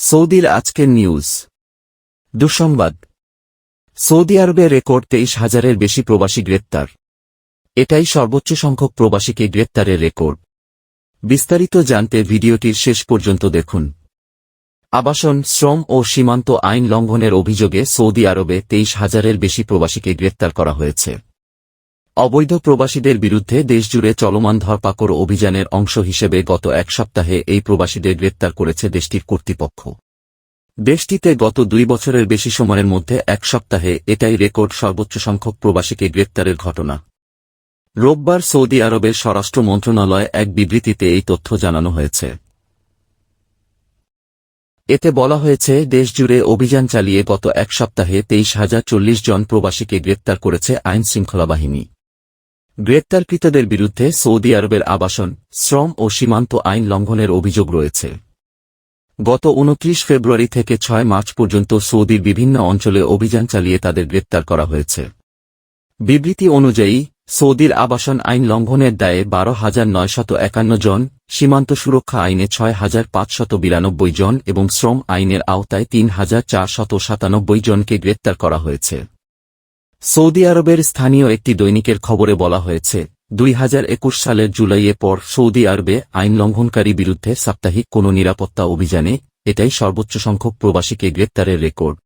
সৌদির আজকের নিউজ। দুঃসংবাদ। সৌদি আরবে রেকর্ড তেইশ হাজারের বেশি প্রবাসী গ্রেপ্তার। এটাই সর্বোচ্চ সংখ্যক প্রবাসীকে গ্রেপ্তারের রেকর্ড। বিস্তারিত জানতে ভিডিওটির শেষ পর্যন্ত দেখুন। আবাসন, শ্রম ও সীমান্ত আইন লঙ্ঘনের অভিযোগে সৌদি আরবে তেইশ হাজারের বেশি প্রবাসীকে গ্রেপ্তার করা হয়েছে। অবৈধ প্রবাসীদের বিরুদ্ধে দেশজুড়ে চলমান ধরপাকড় অভিযানের অংশ হিসেবে গত এক সপ্তাহে এই প্রবাসীদের গ্রেপ্তার করেছে দেশটির কর্তৃপক্ষ। দেশটিতে গত দুই বছরের বেশি সময়ের মধ্যে এক সপ্তাহে এটাই রেকর্ড সর্বোচ্চ সংখ্যক প্রবাসীকে গ্রেপ্তারের ঘটনা। রোববার সৌদি আরবের স্বরাষ্ট্র মন্ত্রণালয় এক বিবৃতিতে এই তথ্য জানানো হয়েছে। এতে বলা হয়েছে, দেশজুড়ে অভিযান চালিয়ে গত এক সপ্তাহে তেইশ হাজার চল্লিশ জন প্রবাসীকে গ্রেপ্তার করেছে আইন শৃঙ্খলা বাহিনী। গ্রেপ্তারকৃতদের বিরুদ্ধে সৌদি আরবের আবাসন, শ্রম ও সীমান্ত আইন লঙ্ঘনের অভিযোগ রয়েছে। গত উনত্রিশ ফেব্রুয়ারি থেকে ছয় মার্চ পর্যন্ত সৌদির বিভিন্ন অঞ্চলে অভিযান চালিয়ে তাদের গ্রেপ্তার করা হয়েছে। বিবৃতি অনুযায়ী, সৌদির আবাসন আইন লঙ্ঘনের দায়ে বারো হাজার নয়শত একান্ন জন, সীমান্ত সুরক্ষা আইনে ছয় হাজার পাঁচশত বিরানব্বই জন এবং শ্রম আইনের আওতায় তিন হাজার চারশত সাতানব্বই জনকে গ্রেপ্তার করা হয়েছে। সৌদি আরবের স্থানীয় একটি দৈনিকের খবরে বলা হয়েছে, দুই হাজার একুশ সালের জুলাইয়ে পর সৌদি আরবে আইন লঙ্ঘনকারী বিরুদ্ধে সাপ্তাহিক কোনো নিরাপত্তা অভিযানে, এটাই সর্বোচ্চ সংখ্যক প্রবাসীকে গ্রেপ্তারের রেকর্ড।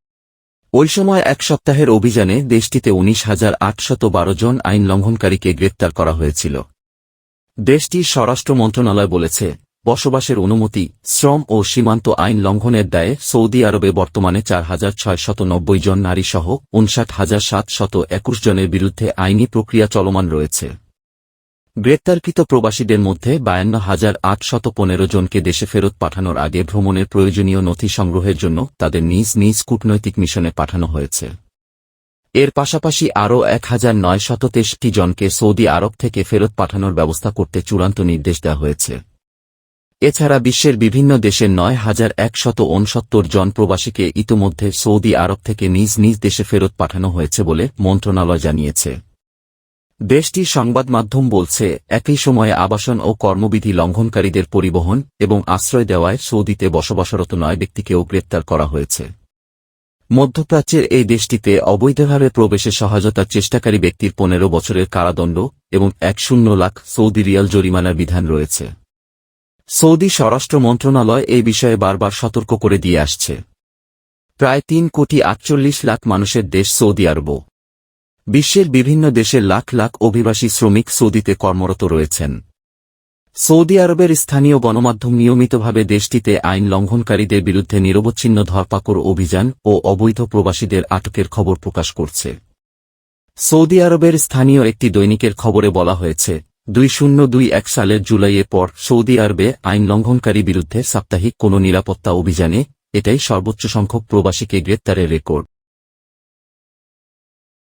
ওই সময় এক সপ্তাহের অভিযানে দেশটিতে উনিশ হাজার আটশত বারো জন আইন লঙ্ঘনকারীকে গ্রেপ্তার করা হয়েছিল। দেশটির স্বরাষ্ট্র মন্ত্রণালয় বলেছে বসবাসের অনুমতি, শ্রম ও সীমান্ত আইন লঙ্ঘনের দায়ে সৌদি আরবে বর্তমানে চার হাজার ছয়শত নব্বই জন নারীসহ উনষাট হাজার সাতশত একুশ জনের বিরুদ্ধে আইনি প্রক্রিয়া চলমান রয়েছে। গ্রেপ্তারকৃত প্রবাসীদের মধ্যে বায়ান্ন হাজার আটশত পনেরো জনকে দেশে ফেরত পাঠানোর আগে ভ্রমণের প্রয়োজনীয় নথি সংগ্রহের জন্য তাদের নিজ নিজ কূটনৈতিক মিশনে পাঠানো হয়েছে। এর পাশাপাশি আরও এক হাজার নয়শত তেষট্টি জনকে সৌদি আরব থেকে ফেরত পাঠানোর ব্যবস্থা করতে চূড়ান্ত নির্দেশ দেওয়া হয়েছে। এছাড়া বিশ্বের বিভিন্ন দেশের নয় হাজার একশত উনসত্তর জন প্রবাসীকে ইতোমধ্যে সৌদি আরব থেকে নিজ নিজ দেশে ফেরত পাঠানো হয়েছে বলে মন্ত্রণালয় জানিয়েছে। দেশটির সংবাদ মাধ্যম বলছে, একই সময়ে আবাসন ও কর্মবিধি লঙ্ঘনকারীদের পরিবহন এবং আশ্রয় দেওয়ায় সৌদিতে বসবাসরত নয় ব্যক্তিকেও গ্রেপ্তার করা হয়েছে। মধ্যপ্রাচ্যের এই দেশটিতে অবৈধভাবে প্রবেশে সহায়তার চেষ্টাকারী ব্যক্তির পনেরো বছরের কারাদণ্ড এবং এক শূন্য লাখ সৌদি রিয়াল জরিমানার বিধান রয়েছে। সৌদি স্বরাষ্ট্র মন্ত্রণালয় এই বিষয়ে বারবার সতর্ক করে দিয়ে আসছে। প্রায় তিন কোটি আটচল্লিশ লাখ মানুষের দেশ সৌদি আরব। বিশ্বের বিভিন্ন দেশের লাখ লাখ অভিবাসী শ্রমিক সৌদিতে কর্মরত রয়েছেন। সৌদি আরবের স্থানীয় গণমাধ্যম নিয়মিতভাবে দেশটিতে আইন লঙ্ঘনকারীদের বিরুদ্ধে নিরবচ্ছিন্ন ধরপাকড় অভিযান ও অবৈধ প্রবাসীদের আটকের খবর প্রকাশ করছে। সৌদি আরবের স্থানীয় একটি দৈনিকের খবরে বলা হয়েছে দুই শূন্য দুই এক সালের জুলাইয়ে পর সৌদি আরবে আইন লঙ্ঘনকারী বিরুদ্ধে সাপ্তাহিক কোনো নিরাপত্তা অভিযানে, এটাই সর্বোচ্চ সংখ্যক প্রবাসীকে গ্রেপ্তারের রেকর্ড।